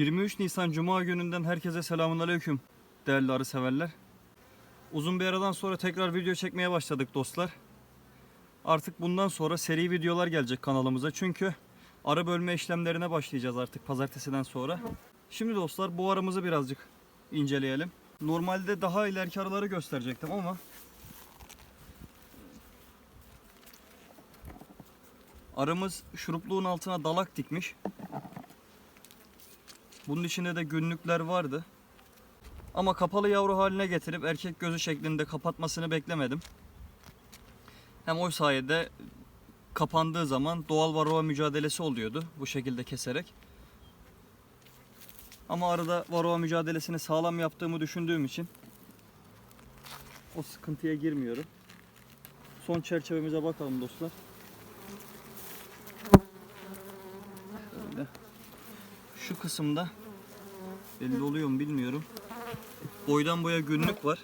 23 Nisan Cuma gününden herkese selamünaleyküm değerli arı severler. Uzun bir aradan sonra tekrar video çekmeye başladık dostlar. Artık bundan sonra seri videolar gelecek kanalımıza. Çünkü arı bölme işlemlerine başlayacağız artık pazartesiden sonra. Şimdi dostlar bu arımızı birazcık inceleyelim. Normalde daha ileriki arıları gösterecektim ama arımız şurupluğun altına dalak dikmiş. Bunun içinde de günlükler vardı. Ama kapalı yavru haline getirip erkek gözü şeklinde kapatmasını beklemedim. Hem o sayede kapandığı zaman doğal varroa mücadelesi oluyordu bu şekilde keserek. Ama arada varroa mücadelesini sağlam yaptığımı düşündüğüm için o sıkıntıya girmiyorum. Son çerçevemize bakalım dostlar. Şöyle. Şu kısımda belli oluyor mu bilmiyorum. Boydan boya günlük var.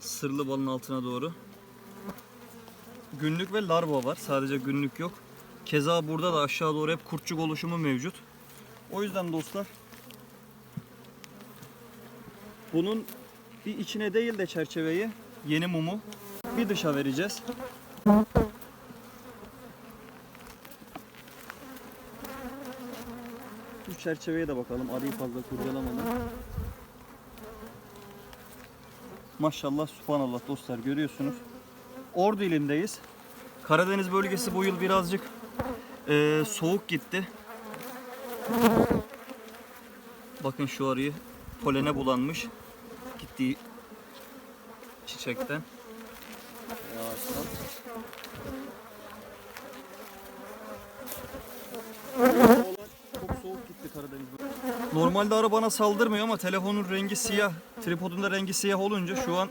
Sırlı balın altına doğru. Günlük ve larva var. Sadece günlük yok. Keza burada da aşağı doğru hep kurtçuk oluşumu mevcut. O yüzden dostlar bunun bir içine değil de çerçeveyi yeni mumu bir dışa vereceğiz. Şu çerçeveye de bakalım arıyı fazla kurcalamadan. Maşallah subhanallah dostlar görüyorsunuz. Ordu ilindeyiz. Karadeniz bölgesi bu yıl birazcık eee, soğuk gitti. Bakın şu arıyı polene bulanmış. Gittiği çiçekten. Yavaştan. Çok soğuk gitti Karadeniz bölgesi. Normalde arı bana saldırmıyor ama telefonun rengi siyah, tripodun da rengi siyah olunca şu an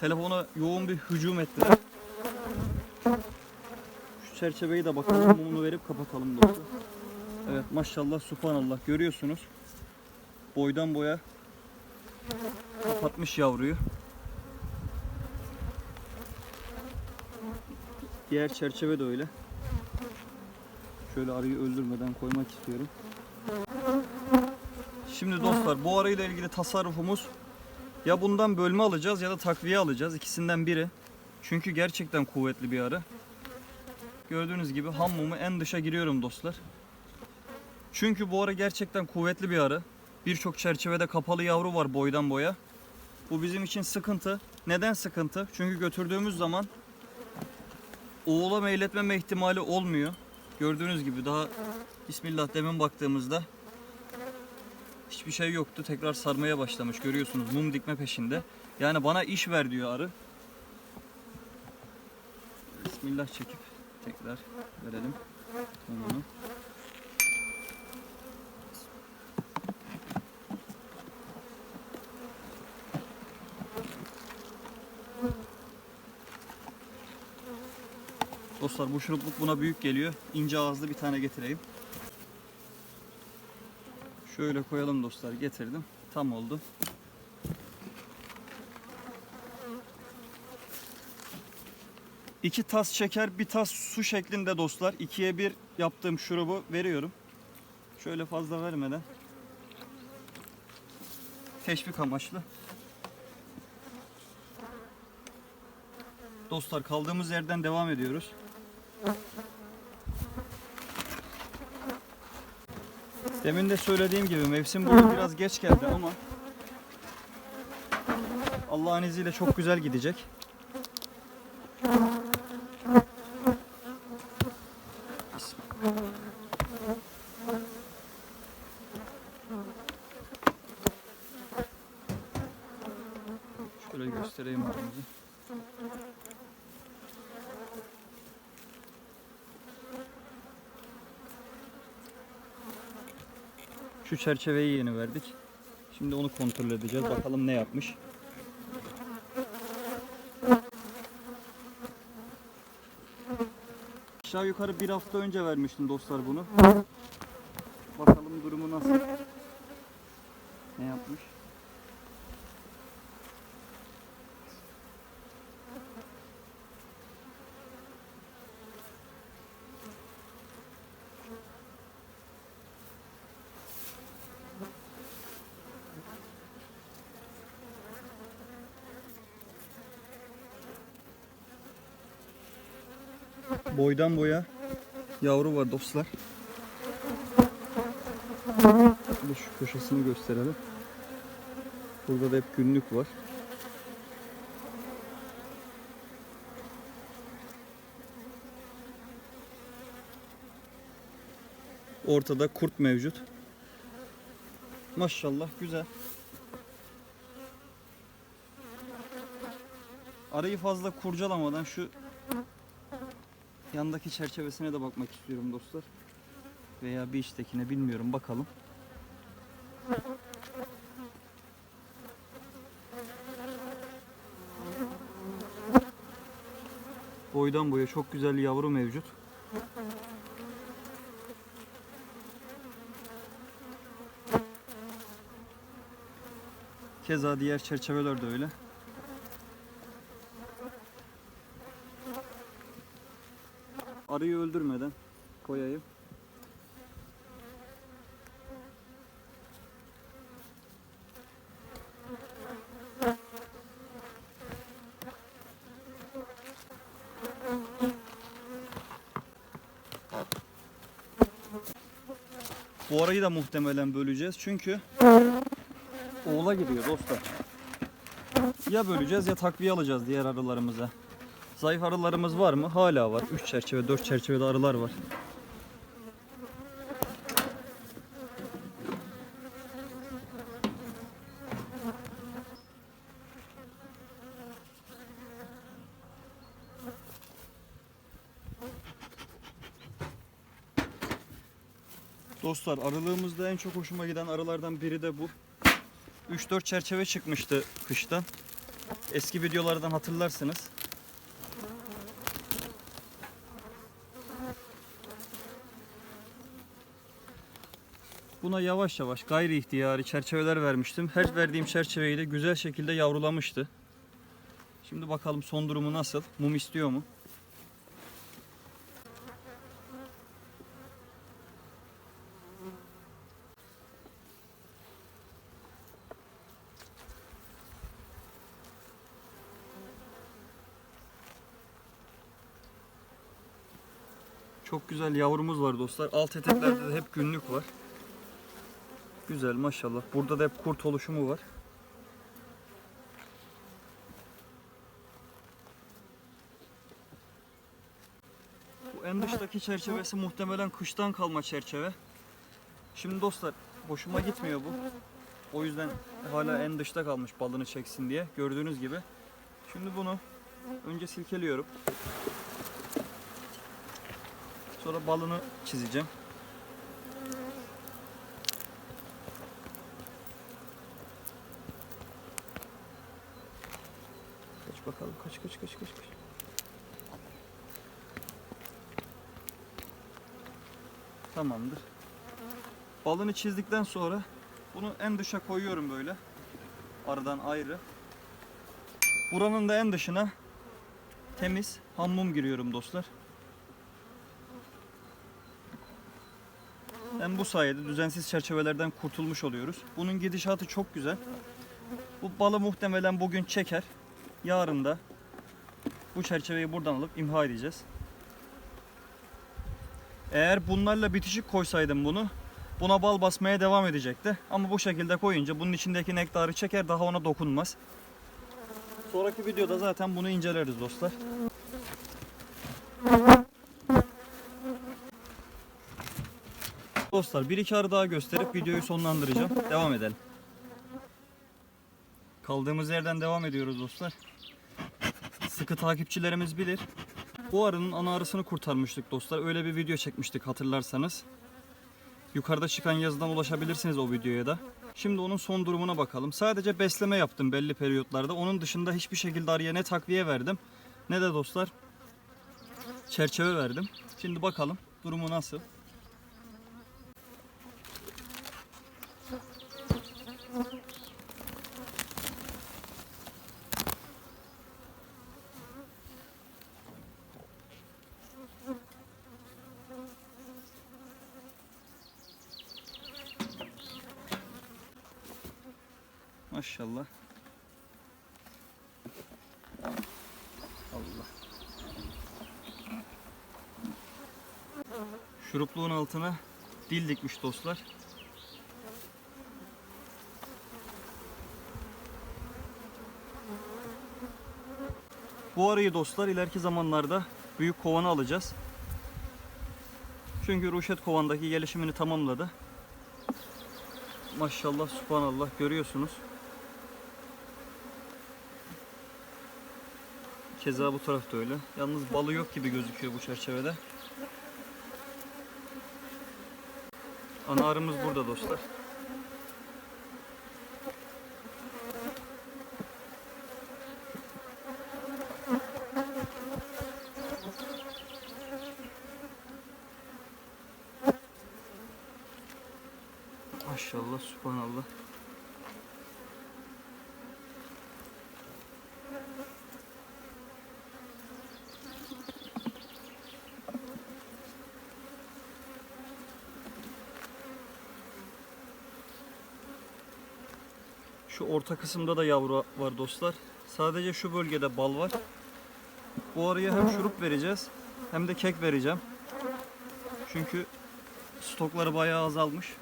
telefona yoğun bir hücum ettiler. Şu çerçeveyi de bakalım mumunu verip kapatalım dostlar. Evet maşallah subhanallah görüyorsunuz. Boydan boya kapatmış yavruyu. Diğer çerçeve de öyle. Şöyle arıyı öldürmeden koymak istiyorum. Şimdi dostlar bu arayla ilgili tasarrufumuz ya bundan bölme alacağız ya da takviye alacağız. İkisinden biri. Çünkü gerçekten kuvvetli bir arı. Gördüğünüz gibi ham mumu en dışa giriyorum dostlar. Çünkü bu arı gerçekten kuvvetli bir arı. Birçok çerçevede kapalı yavru var boydan boya. Bu bizim için sıkıntı. Neden sıkıntı? Çünkü götürdüğümüz zaman oğula meyletmeme ihtimali olmuyor. Gördüğünüz gibi daha Bismillah demin baktığımızda hiçbir şey yoktu. Tekrar sarmaya başlamış görüyorsunuz mum dikme peşinde. Yani bana iş ver diyor arı. Bismillah çekip tekrar verelim. Mumunu. Dostlar bu şurupluk buna büyük geliyor. İnce ağızlı bir tane getireyim. Şöyle koyalım dostlar getirdim. Tam oldu. İki tas şeker, bir tas su şeklinde dostlar. İkiye bir yaptığım şurubu veriyorum. Şöyle fazla vermeden. Teşvik amaçlı. Dostlar kaldığımız yerden devam ediyoruz. Demin de söylediğim gibi mevsim boyu biraz geç geldi ama Allah'ın izniyle çok güzel gidecek. Şöyle göstereyim abimizi. Şu çerçeveyi yeni verdik. Şimdi onu kontrol edeceğiz. Bakalım ne yapmış. Aşağı yukarı bir hafta önce vermiştim dostlar bunu. Bakalım durumu nasıl. Ne yapmış? Boydan boya yavru var dostlar. Bir de şu köşesini gösterelim. Burada da hep günlük var. Ortada kurt mevcut. Maşallah güzel. Arayı fazla kurcalamadan şu yandaki çerçevesine de bakmak istiyorum dostlar. Veya bir içtekine bilmiyorum bakalım. Boydan boya çok güzel yavru mevcut. Keza diğer çerçeveler de öyle. Arıyı öldürmeden koyayım. Bu arayı da muhtemelen böleceğiz çünkü oğula gidiyor dostlar. Ya böleceğiz ya takviye alacağız diğer arılarımıza. Zayıf arılarımız var mı? Hala var. 3 çerçeve, 4 çerçevede arılar var. Dostlar arılığımızda en çok hoşuma giden arılardan biri de bu. 3-4 çerçeve çıkmıştı kıştan. Eski videolardan hatırlarsınız. Buna yavaş yavaş gayri ihtiyari çerçeveler vermiştim. Her verdiğim çerçeveyi de güzel şekilde yavrulamıştı. Şimdi bakalım son durumu nasıl? Mum istiyor mu? Çok güzel yavrumuz var dostlar. Alt eteklerde de hep günlük var. Güzel maşallah. Burada da hep kurt oluşumu var. Bu en dıştaki çerçevesi muhtemelen kıştan kalma çerçeve. Şimdi dostlar hoşuma gitmiyor bu. O yüzden hala en dışta kalmış balını çeksin diye. Gördüğünüz gibi. Şimdi bunu önce silkeliyorum. Sonra balını çizeceğim. Kaç kaç kaç kaç kaç. Tamamdır. Balını çizdikten sonra bunu en dışa koyuyorum böyle. Aradan ayrı. Buranın da en dışına temiz ham mum giriyorum dostlar. Hem bu sayede düzensiz çerçevelerden kurtulmuş oluyoruz. Bunun gidişatı çok güzel. Bu balı muhtemelen bugün çeker. Yarın da bu çerçeveyi buradan alıp imha edeceğiz. Eğer bunlarla bitişik koysaydım bunu buna bal basmaya devam edecekti. Ama bu şekilde koyunca bunun içindeki nektarı çeker daha ona dokunmaz. Sonraki videoda zaten bunu inceleriz dostlar. Dostlar bir iki arı daha gösterip videoyu sonlandıracağım. Devam edelim. Kaldığımız yerden devam ediyoruz dostlar. Sıkı takipçilerimiz bilir. Bu arının ana arısını kurtarmıştık dostlar. Öyle bir video çekmiştik hatırlarsanız. Yukarıda çıkan yazıdan ulaşabilirsiniz o videoya da. Şimdi onun son durumuna bakalım. Sadece besleme yaptım belli periyotlarda. Onun dışında hiçbir şekilde arıya ne takviye verdim ne de dostlar çerçeve verdim. Şimdi bakalım durumu nasıl. Maşallah. Allah. Şurupluğun altına dil dikmiş dostlar. Bu arıyı dostlar ileriki zamanlarda büyük kovana alacağız. Çünkü Ruşet kovandaki gelişimini tamamladı. Maşallah subhanallah görüyorsunuz. Keza bu tarafta öyle. Yalnız balı yok gibi gözüküyor bu çerçevede. Ana arımız burada dostlar. Maşallah subhanallah. Şu orta kısımda da yavru var dostlar. Sadece şu bölgede bal var. Bu araya hem şurup vereceğiz hem de kek vereceğim. Çünkü stokları bayağı azalmış.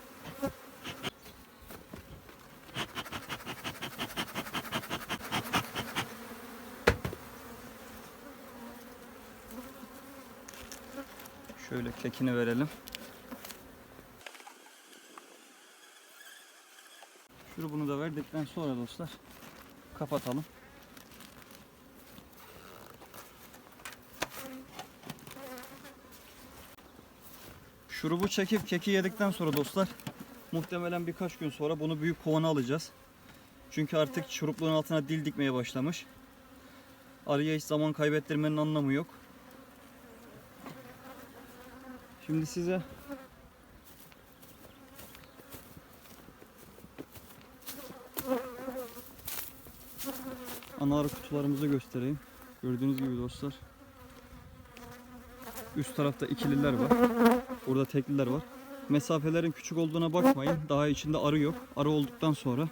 Şöyle kekini verelim. Şurubunu da verdikten sonra dostlar kapatalım. Şurubu çekip keki yedikten sonra dostlar muhtemelen birkaç gün sonra bunu büyük kovana alacağız. Çünkü artık şurupluğun altına dil dikmeye başlamış. Arıya hiç zaman kaybettirmenin anlamı yok. Şimdi size ana arı kutularımızı göstereyim. Gördüğünüz gibi dostlar. Üst tarafta ikililer var. Burada tekliler var. Mesafelerin küçük olduğuna bakmayın. Daha içinde arı yok. Arı olduktan sonra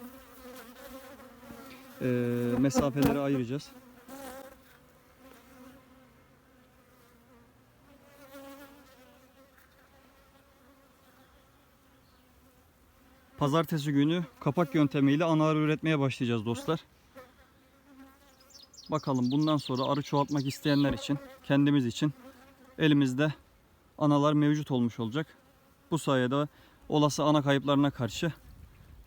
eee, mesafeleri ayıracağız. Pazartesi günü kapak yöntemiyle ana arı üretmeye başlayacağız dostlar. Bakalım bundan sonra arı çoğaltmak isteyenler için, kendimiz için elimizde analar mevcut olmuş olacak. Bu sayede olası ana kayıplarına karşı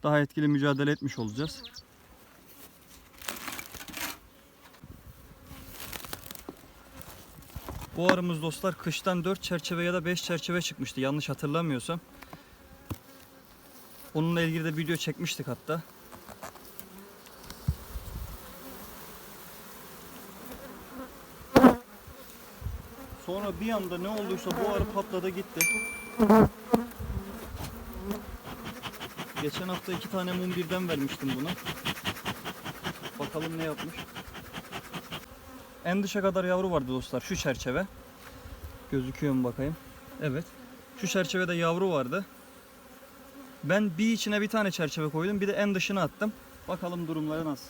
daha etkili mücadele etmiş olacağız. Bu arımız dostlar kıştan 4 çerçeve ya da 5 çerçeve çıkmıştı yanlış hatırlamıyorsam. Onunla ilgili de video çekmiştik hatta. Sonra bir anda ne olduysa bu arı patladı gitti. Geçen hafta iki tane mum birden vermiştim buna. Bakalım ne yapmış. En dışa kadar yavru vardı dostlar şu çerçeve. Gözüküyor mu bakayım? Evet. Şu çerçevede yavru vardı. Ben bir içine bir tane çerçeve koydum. Bir de en dışına attım. Bakalım durumları nasıl.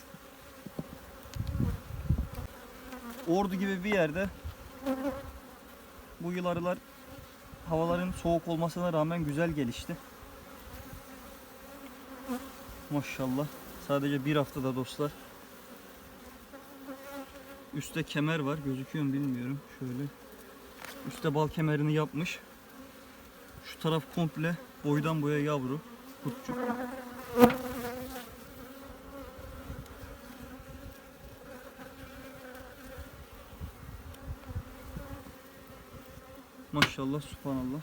Ordu gibi bir yerde bu yıl arılar havaların soğuk olmasına rağmen güzel gelişti. Maşallah. Sadece bir haftada dostlar. Üste kemer var. Gözüküyor mu bilmiyorum. Şöyle. Üste bal kemerini yapmış. Şu taraf komple boydan boya yavru. Kurtçuk. Maşallah subhanallah.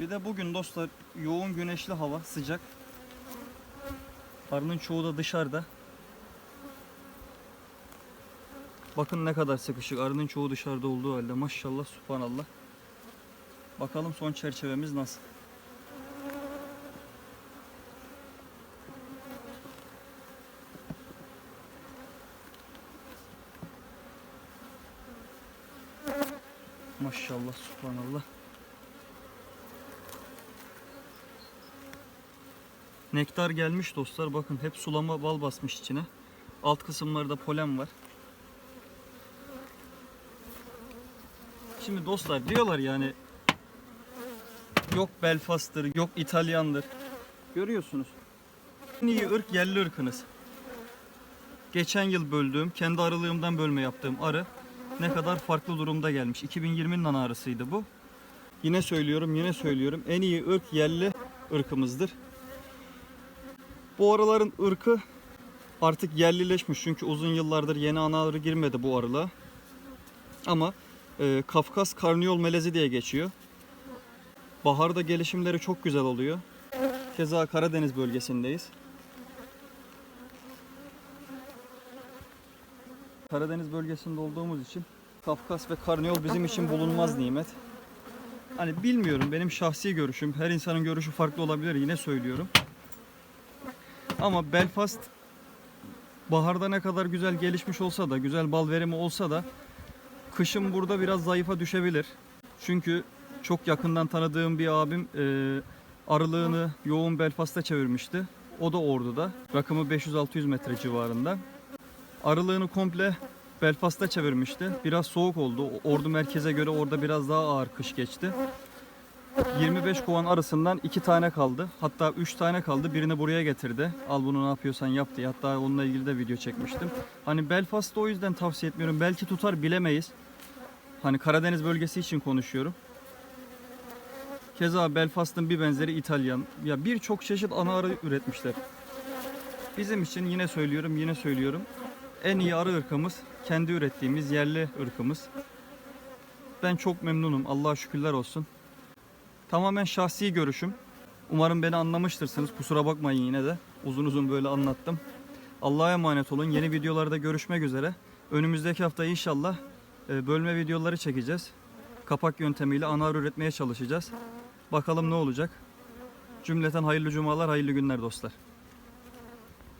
Bir de bugün dostlar yoğun güneşli hava sıcak. Arının çoğu da dışarıda. Bakın ne kadar sıkışık. Arının çoğu dışarıda olduğu halde maşallah subhanallah. Bakalım son çerçevemiz nasıl. Maşallah subhanallah. Nektar gelmiş dostlar. Bakın hep sulama bal basmış içine. Alt kısımlarda polen var. Şimdi dostlar diyorlar yani Yok Belfast'tır, yok İtalyandır. Görüyorsunuz. En iyi ırk yerli ırkınız. Geçen yıl böldüğüm, kendi arılığımdan bölme yaptığım arı ne kadar farklı durumda gelmiş. 2020'nin ana arısıydı bu. Yine söylüyorum, yine söylüyorum. En iyi ırk yerli ırkımızdır. Bu arıların ırkı artık yerlileşmiş çünkü uzun yıllardır yeni ana arı girmedi bu arılığa. Ama e, Kafkas karniyol melezi diye geçiyor. Baharda gelişimleri çok güzel oluyor. Keza Karadeniz bölgesindeyiz. Karadeniz bölgesinde olduğumuz için Kafkas ve karniyol bizim için bulunmaz nimet. Hani bilmiyorum benim şahsi görüşüm. Her insanın görüşü farklı olabilir yine söylüyorum. Ama Belfast baharda ne kadar güzel gelişmiş olsa da, güzel bal verimi olsa da kışın burada biraz zayıfa düşebilir. Çünkü çok yakından tanıdığım bir abim e, arılığını yoğun Belfast'a çevirmişti. O da Ordu'da. Rakımı 500-600 metre civarında. Arılığını komple Belfast'a çevirmişti. Biraz soğuk oldu. Ordu merkeze göre orada biraz daha ağır kış geçti. 25 kovan arasından 2 tane kaldı. Hatta 3 tane kaldı. Birini buraya getirdi. Al bunu ne yapıyorsan yap diye. Hatta onunla ilgili de video çekmiştim. Hani Belfast'ı o yüzden tavsiye etmiyorum. Belki tutar bilemeyiz. Hani Karadeniz bölgesi için konuşuyorum. Keza Belfast'ın bir benzeri İtalyan. Ya birçok çeşit ana arı üretmişler. Bizim için yine söylüyorum, yine söylüyorum. En iyi arı ırkımız kendi ürettiğimiz yerli ırkımız. Ben çok memnunum. Allah'a şükürler olsun. Tamamen şahsi görüşüm. Umarım beni anlamıştırsınız. Kusura bakmayın yine de. Uzun uzun böyle anlattım. Allah'a emanet olun. Yeni videolarda görüşmek üzere. Önümüzdeki hafta inşallah e, bölme videoları çekeceğiz. Kapak yöntemiyle ana arı üretmeye çalışacağız. Bakalım ne olacak. Cümleten hayırlı cumalar, hayırlı günler dostlar.